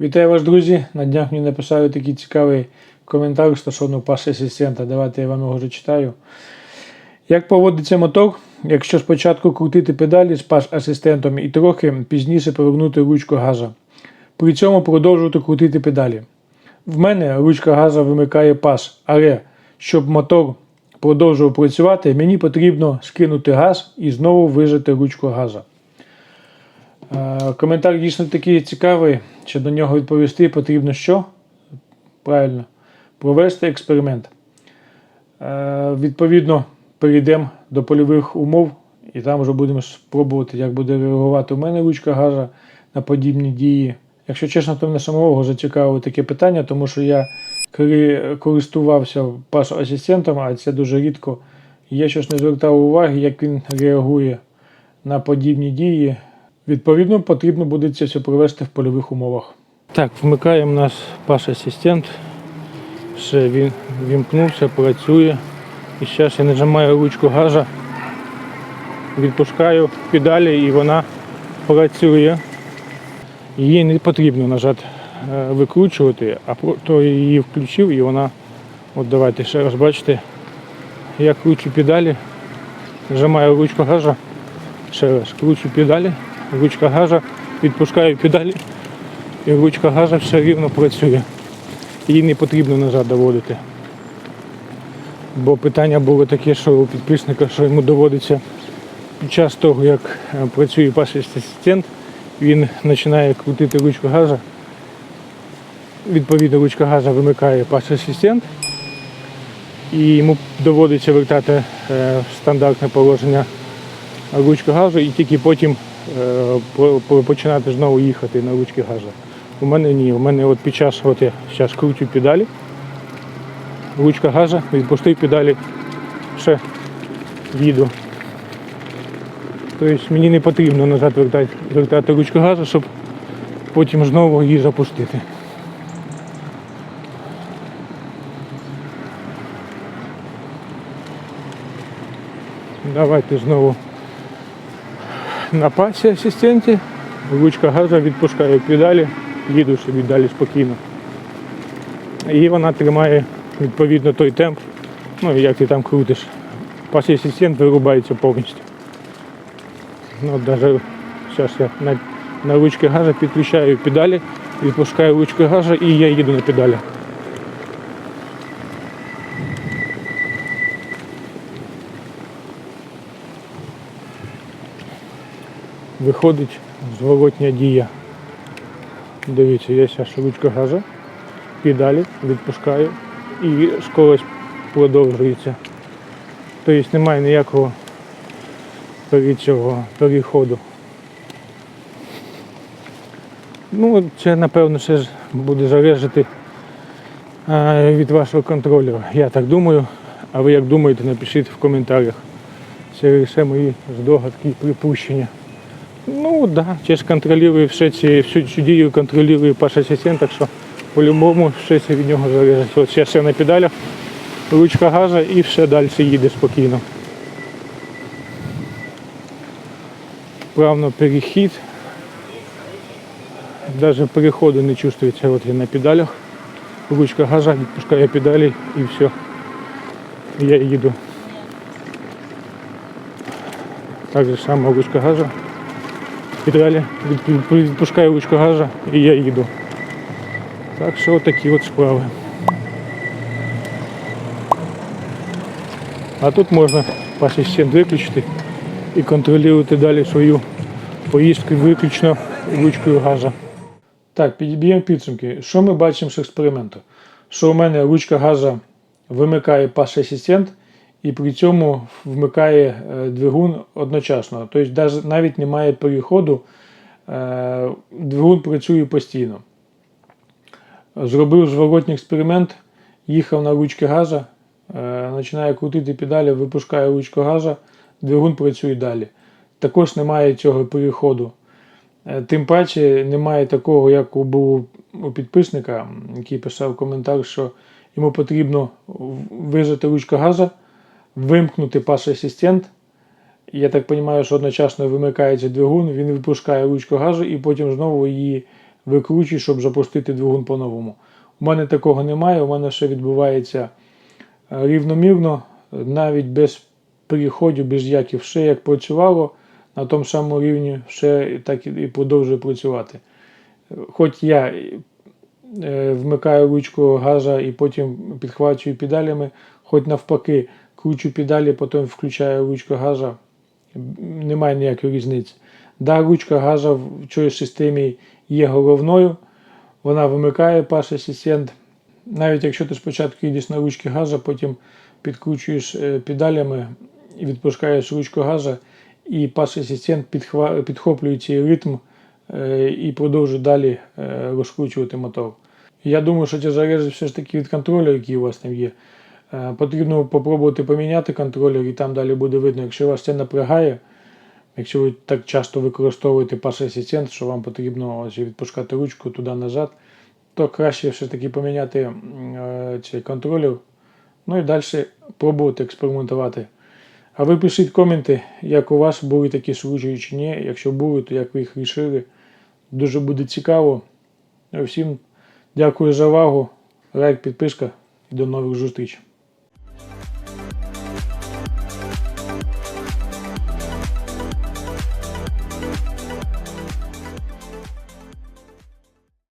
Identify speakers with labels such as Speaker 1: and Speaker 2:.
Speaker 1: Вітаю вас, друзі. На днях мені написали такий цікавий коментар стосовно пас асистента. Давайте я вам його зачитаю. Як поводиться мотор, якщо спочатку крутити педалі з пас асистентом і трохи пізніше повернути ручку газа. При цьому продовжувати крутити педалі. В мене ручка газа вимикає пас, але щоб мотор продовжував працювати, мені потрібно скинути газ і знову вижати ручку газа. Е, Коментар дійсно такий цікавий, що до нього відповісти потрібно що? Правильно, провести експеримент. Е, Відповідно, перейдемо до польових умов і там вже будемо спробувати, як буде реагувати у мене ручка газа на подібні дії. Якщо чесно, то мене самого зацікавило таке питання, тому що я користувався пас асистентом, а це дуже рідко, я щось не звертав уваги, як він реагує на подібні дії. Відповідно, потрібно буде це все провести в польових умовах. Так, вмикаємо наш паш асистент. Все, він вімкнувся, працює. І зараз я нажимаю ручку газа, відпускаю педалі і вона працює. Її не потрібно нажати е, викручувати, а просто її включив і вона, от давайте ще раз бачите, я кручу педалі, нажимаю ручку газа, ще раз кручу педалі, ручка газа, відпускаю педалі і ручка газа все рівно працює. Її не потрібно назад доводити. Бо питання було таке, що у підписника, що йому доводиться під час того, як е, працює пас асистент, він починає крутити ручку газа. Відповідно, ручка газа вимикає пас асистент і йому доводиться вертати е, стандартне положення ручку газу і тільки потім по- по- починати знову їхати на ручки газу. У мене ні. У мене от під час, от я зараз кручу педалі, ручка газа, відпустив педалі, ще їду. Тобто мені не потрібно назад вертати, вертати ручку газу, щоб потім знову її запустити. Давайте знову на пасі асистенті. Ручка газу відпускає педалі, їду собі далі спокійно. І вона тримає відповідно той темп, ну як ти там крутиш. Пас асистент вирубається повністю. Ну, даже зараз я на, на ручки газу підключаю педалі, відпускаю ручку газу і я їду на педалі. Виходить зворотня дія. Дивіться, я зараз ручка газу, педалі відпускаю і скорость продовжується. Тобто немає ніякого цього переходу. Ну, це напевно ще ж буде залежати е, від вашого контролера. Я так думаю. А ви як думаєте, напишіть в коментарях. Це лише мої здогадки і припущення. Ну так, да, ж контролюю все ці, всю цю дію контролює паш асистент, так що по-любому все це від нього залежить. От зараз я на педалях, ручка газа і все далі їде спокійно. Плавно перехід. Навіть переходу не чувствується. От я на педалях. Ручка газа, відпускаю педалі і все. Я їду. Так же само ручка газа. Педалі, від- відпускаю ручку газа і я їду. Так що такі от справи. А тут можна пас асистент виключити і контролювати далі свою поїздку виключно ручкою газа. Так, підіб'ємо підсумки. Що ми бачимо з експерименту? Що у мене ручка газа вимикає пас асистент і при цьому вмикає е, двигун одночасно. Тобто навіть немає переходу, е, двигун працює постійно. Зробив зворотній експеримент, їхав на ручки газа, е, починає крутити педалі, випускає ручку газа, двигун працює далі. Також немає цього переходу. Тим паче немає такого, як був у підписника, який писав коментар, що йому потрібно вижати ручку газа, вимкнути пас асистент. Я так розумію, що одночасно вимикається двигун, він випускає ручку газу і потім знову її викручуєш, щоб запустити двигун по-новому. У мене такого немає, у мене все відбувається е, рівномірно, навіть без переходів, без яких все як працювало на тому самому рівні, все так і і продовжує працювати. Хоч я е, вмикаю ручку газа і потім підхвачую педалями, хоч навпаки, кручу педалі, потім включаю ручку газа, немає ніякої різниці. Да, ручка газа в цій системі є головною, вона вимикає пас асистент. Навіть якщо ти спочатку їдеш на ручки газа, потім підкручуєш е, педалями і відпускаєш ручку газа, і пас асистент підхоплює цей ритм е, і продовжує далі е, розкручувати мотор. Я думаю, що це залежить все ж таки від контролю, який у вас там є. Е, Потрібно попробувати поміняти контролер, і там далі буде видно, якщо вас це напрягає, якщо ви так часто використовуєте пас асистент, що вам потрібно ось відпускати ручку туди-назад, то краще все ж таки поміняти е, цей контролер. Ну і далі пробувати експериментувати. А ви пишіть коменти, як у вас були такі случаї чи ні. Якщо були, то як ви їх рішили. Дуже буде цікаво. Всім дякую за увагу. Лайк, підписка і до нових зустрічей.